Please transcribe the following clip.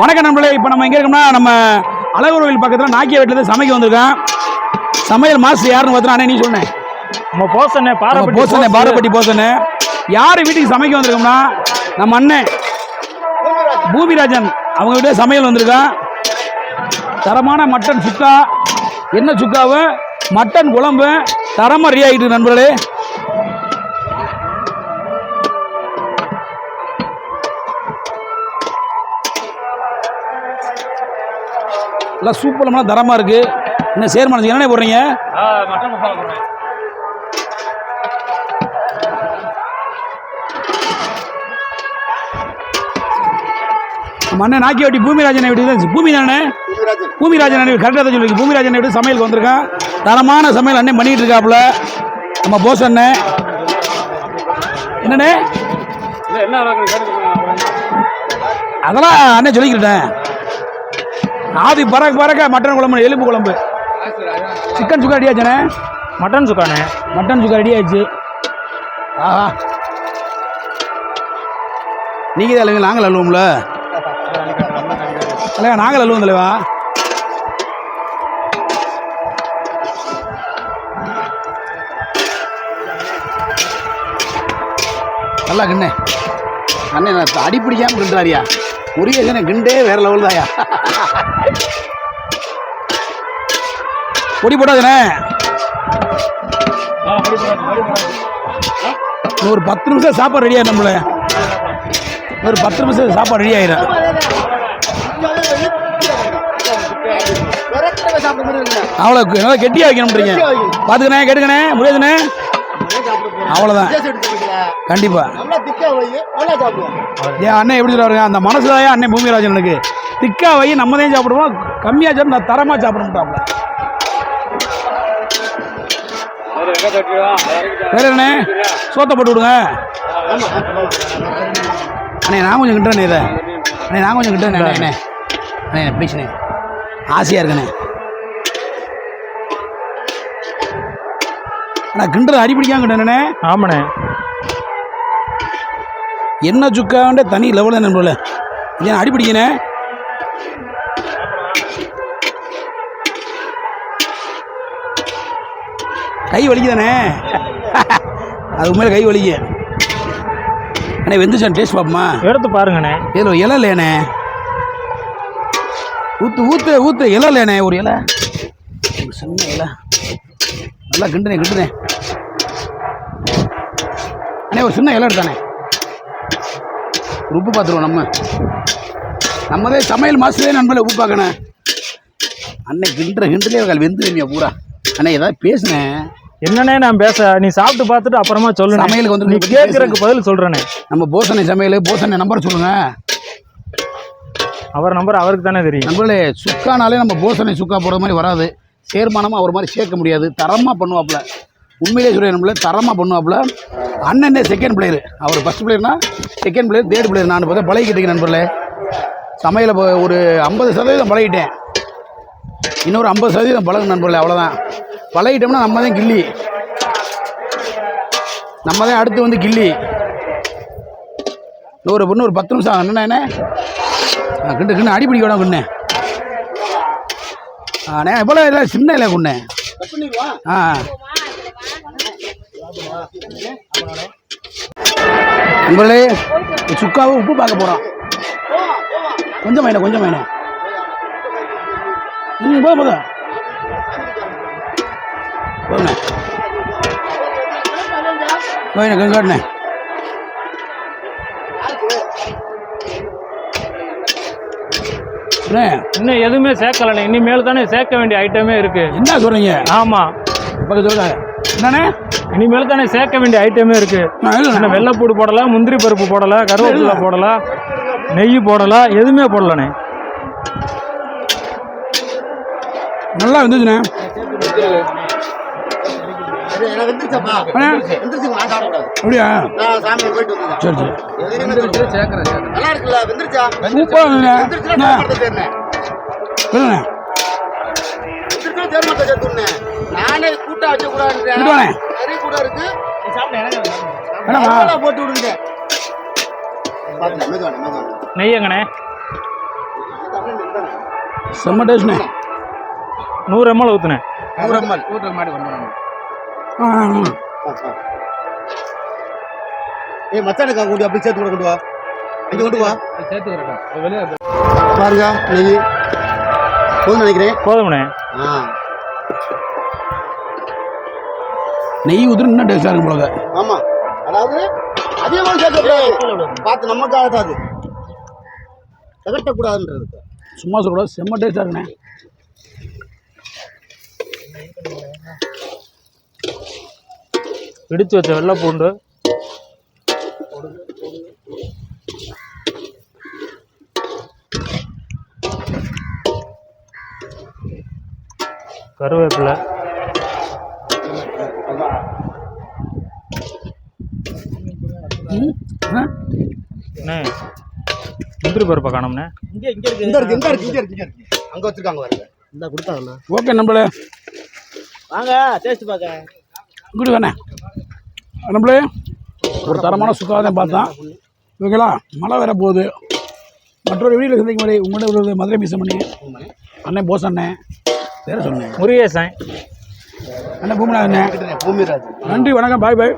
வணக்கம் நண்பர்களே. இப்போ நம்ம எங்கே இருக்கோம்னா நம்ம அழகர் கோவில் பக்கத்தில் நாக்கிய வீட்டில் சமைக்க வந்திருக்கோம். சமையல் மாஸ்டர் யாருன்னு பார்த்தா அண்ணே நீ சொன்னேன் நம்ம போசண்ணே பாரப்பட்டி போசனே பாரப்பட்டி போசனே யார் வீட்டுக்கு சமைக்க வந்திருக்கோம்னா நம்ம அண்ணன் பூமிராஜன் அவங்க வீட்டில் சமையல் வந்திருக்கான். தரமான மட்டன் சுக்கா என்ன சுக்காவு? மட்டன் குழம்பு தரமாக ரெடி ஆகிட்டு நண்பர்களே. எல்லாம் சூப்பரமான தரமாக இருக்குது என்ன சேர்மானது என்னென்ன போடுறீங்க? அண்ணன் நாக்கி வட்டி பூமிராஜன் வீட்டுக்கு தான் பூமிதானே பூமிராஜன். அண்ணன் கரெக்டாக தான் சொல்லிருக்கு பூமிராஜன் வீட்டு சமையலுக்கு வந்திருக்கான். தரமான சமையல் அண்ணன் பண்ணிட்டு இருக்காப்புல. நம்ம போஸ் அண்ணன் என்னண்ணே? அதெல்லாம் அண்ணன் சொல்லிக்கிட்டேன். ஆதி பறக்க பறக்க மட்டன் குழம்பு எலும்பு குழம்பு. சிக்கன் சுக்கா ரெடி ஆச்சுண்ணே? மட்டன் சுக்காண்ணே மட்டன் சுக்கா ரெடி ஆச்சு ஆஹா. நீங்கள் தான் இல்லைங்க நாங்கள் அழுவோம்ல? தலைவா நாங்கள் அழுவோம் தலைவா. நல்லா கிண்ணே. அண்ணே நான் அடி பிடிக்காம கிண்டுறாரியா? ஒரே கிண்ணே கிண்டே வேற லெவல் தாயா? பொடி போடாதுண்ணே. ஒரு பத்து நிமிஷம் சாப்பாடு ரெடி ஆயிடும் நம்மள. ஒரு பத்து நிமிஷம் சாப்பாடு ரெடி ஆயிடும் அவ்வளோ நல்லா கெட்டியாக வைக்கணும்ன்றீங்க பார்த்துக்கண்ணே கேட்டுக்கண்ணே முடியாதுண்ணே. அவ்வளோதான் கண்டிப்பாக ஏன் அண்ணன் எப்படி சொல்லுவாருங்க? அந்த மனசு தான் அண்ணன் பூமிராஜன் எனக்கு. திக்கா வை நம்ம தான் சாப்பிடுவோம். கம்மியாக சாப்பிடும் நான் தரமாக சாப்பிடணும்ட்டாப்ல. வேற என்ன? சோத்தை போட்டு விடுங்க. அண்ணே நான் கொஞ்சம் கிட்டேண்ணே இதை அண்ணே நான் கொஞ்சம் கிட்டேண்ணே அண்ணே அண்ணே அண்ணே ப்ளீஸ்ண்ணே ஆசையாக இருக்குண்ணே அண்ணா. கிண்டுறது அடி பிடிக்காம கிட்டேண்ணே ஆமாண்ணே. என்ன சுக்காண்டே தனி லெவலில் நண்பர்களே இல்லையா அடி பிடிக்கண்ணே கை வலிக்குதானே? அது உண்மையில கை வலிக்கு. அண்ணே வெந்துச்சான் டேஸ்ட் பார்ப்போமா? எடுத்து பாருங்கண்ணே. இதில் இலை இல்லையாண்ணே? ஊற்று ஊற்று ஊற்று இலை இல்லையாண்ணே ஒரு இலை? ஒரு சின்ன இலை. நல்லா கிண்டுனே கிண்டுனே. அண்ணே ஒரு சின்ன இலை எடுத்தானே உப்பு பார்த்துருவோம் நம்ம. நம்மதே சமையல் மாஸ்டரே நண்பர்களே உப்பு பார்க்கணே அண்ணே கிண்டுற கிண்டுலே கால் வெந்து வேணியா பூரா. அண்ணே ஏதாவது பேசுனேன் என்னண்ணே நான் பேச நீ சாப்பிட்டு பார்த்துட்டு அப்புறமா சொல்லு சமையலுக்கு வந்து நீ கேட்கறதுக்கு பதில் சொல்றேனே நம்ம போசனை சமையல் போசனை நம்பர் சொல்லுங்க. அவர் நம்பர் அவருக்கு தானே தெரியும். நம்மளே சுக்கானாலே நம்ம போசனை சுக்கா போடுற மாதிரி வராது. சேர்மானமாக அவர் மாதிரி சேர்க்க முடியாது. தரமாக பண்ணுவாப்புல. உண்மையிலே சொல்கிறேன் நம்மளே தரமாக பண்ணுவாப்புல. அண்ணனே செகண்ட் பிளேயர் அவர் ஃபஸ்ட் பிளேயர்னா செகண்ட் பிளேயர் தேர்ட் பிளேயர் நான் பார்த்தா பழகிக்கிட்டேங்க நண்பர்களே. சமையலை ஒரு ஐம்பது சதவீதம் பழகிட்டேன். இன்னொரு ஐம்பது சதவீதம் பழகு நண்பர்களே அவ்வளோதான் பழகிட்டோம்னா நம்ம தான் கில்லி. நம்ம தான் அடுத்து வந்து கில்லி. ஒரு பொண்ணு ஒரு பத்து நிமிஷம் என்ன? என்ன கிண்டு கிண்டு அடிப்பிடி கூட குண்ணே ஆ நே இல்லை சின்ன இல்லை குண்ணே ஆ. உங்களே சுக்காவை உப்பு பார்க்க போகிறோம் கொஞ்சம் வேணும் கொஞ்சம் வேணும் ம் போதும் போதும். கொஞ்சம் காட்டுண்ணே அண்ணே, இன்னும் எதுவுமே சேர்க்கலண்ணே. இனிமேல் தானே சேர்க்க வேண்டிய ஐட்டமே இருக்கு. என்ன சொல்கிறீங்க ஆமா. பக்கத்து சொல்லுங்க என்னண்ணே? இனிமேல் தானே சேர்க்க வேண்டிய ஐட்டமே இருக்கு. வெள்ளைப்பூடு போடலாம் முந்திரி பருப்பு போடலாம் கருவேப்பிலை போடலாம் நெய் போடலாம் எதுவுமே போடலண்ணே. நல்லா இருந்துச்சுண்ணே. அண்ணே, அப்படியா? சரி சரி. நல்லா இருக்குல்ல வெந்துருச்சா சேர்த்துனேன் நானே கூட்டா வச்ச விடுவானே. நிறைய கூட இருக்கு. போட்டு விடுங்க பாத்துக்கலாம் மெதுவானே மெதுவானே நெய் எங்கண்ணே செம்ம டேஸ்ட்ண்ணே நூறு எம்எல் ஊற்றுனேன் நூறு எம்எல் ஆ ஆ, ஆ. ஏய் மச்சானுக்கா கொண்டு அப்படி சேர்த்து கூட கொண்டு வா. இங்க கொண்டு வா. சேர்த்து வெளியே பாருங்க நெய் போதும் நினைக்கிறேன். போதும்ண்ணே ஆ. நெய் ஊற்றுன்னு இன்னும் டேஸ்ட்டாக இருக்கும் போல ஆமா. அதாவது அதிகமாக சேர்க்கக்கூடாது பார்த்து நமக்காக தான் அது. தகட்டக்கூடாதுன்றது சும்மா சொல்லக்கூடாது செம்ம டேஸ்ட்டாக இருக்குண்ணே. இடித்து வச்ச வெள்ளை பூண்டு. கருவேப்பிலை. முந்திரி பருப்பை காணோம்ண்ணே இங்க இருக்கு. இங்க இருக்கு இங்க இருக்கு இங்க இருக்கு. அங்க வச்சிருக்காங்க பாருங்க. இந்த கொடுத்தாங்கண்ணா ஓகே நம்மளே. வாங்க டேஸ்ட் பார்க்க. குடி தானே நம்மளே ஒரு தரமான சுக்காதான் பார்த்தோம் ஓகேங்களா மழை வேற போகுது மற்றொரு வீடியோவில் சந்திக்கும் வரை உங்களோட ஒரு மதுரை மிஸ் பண்ணி அண்ணன் போஸ் அண்ணன் வேற சொன்னேன் முருகேசன். அண்ணன் பூமிநாதன் பூமிராஜ். நன்றி வணக்கம் பாய் பாய்.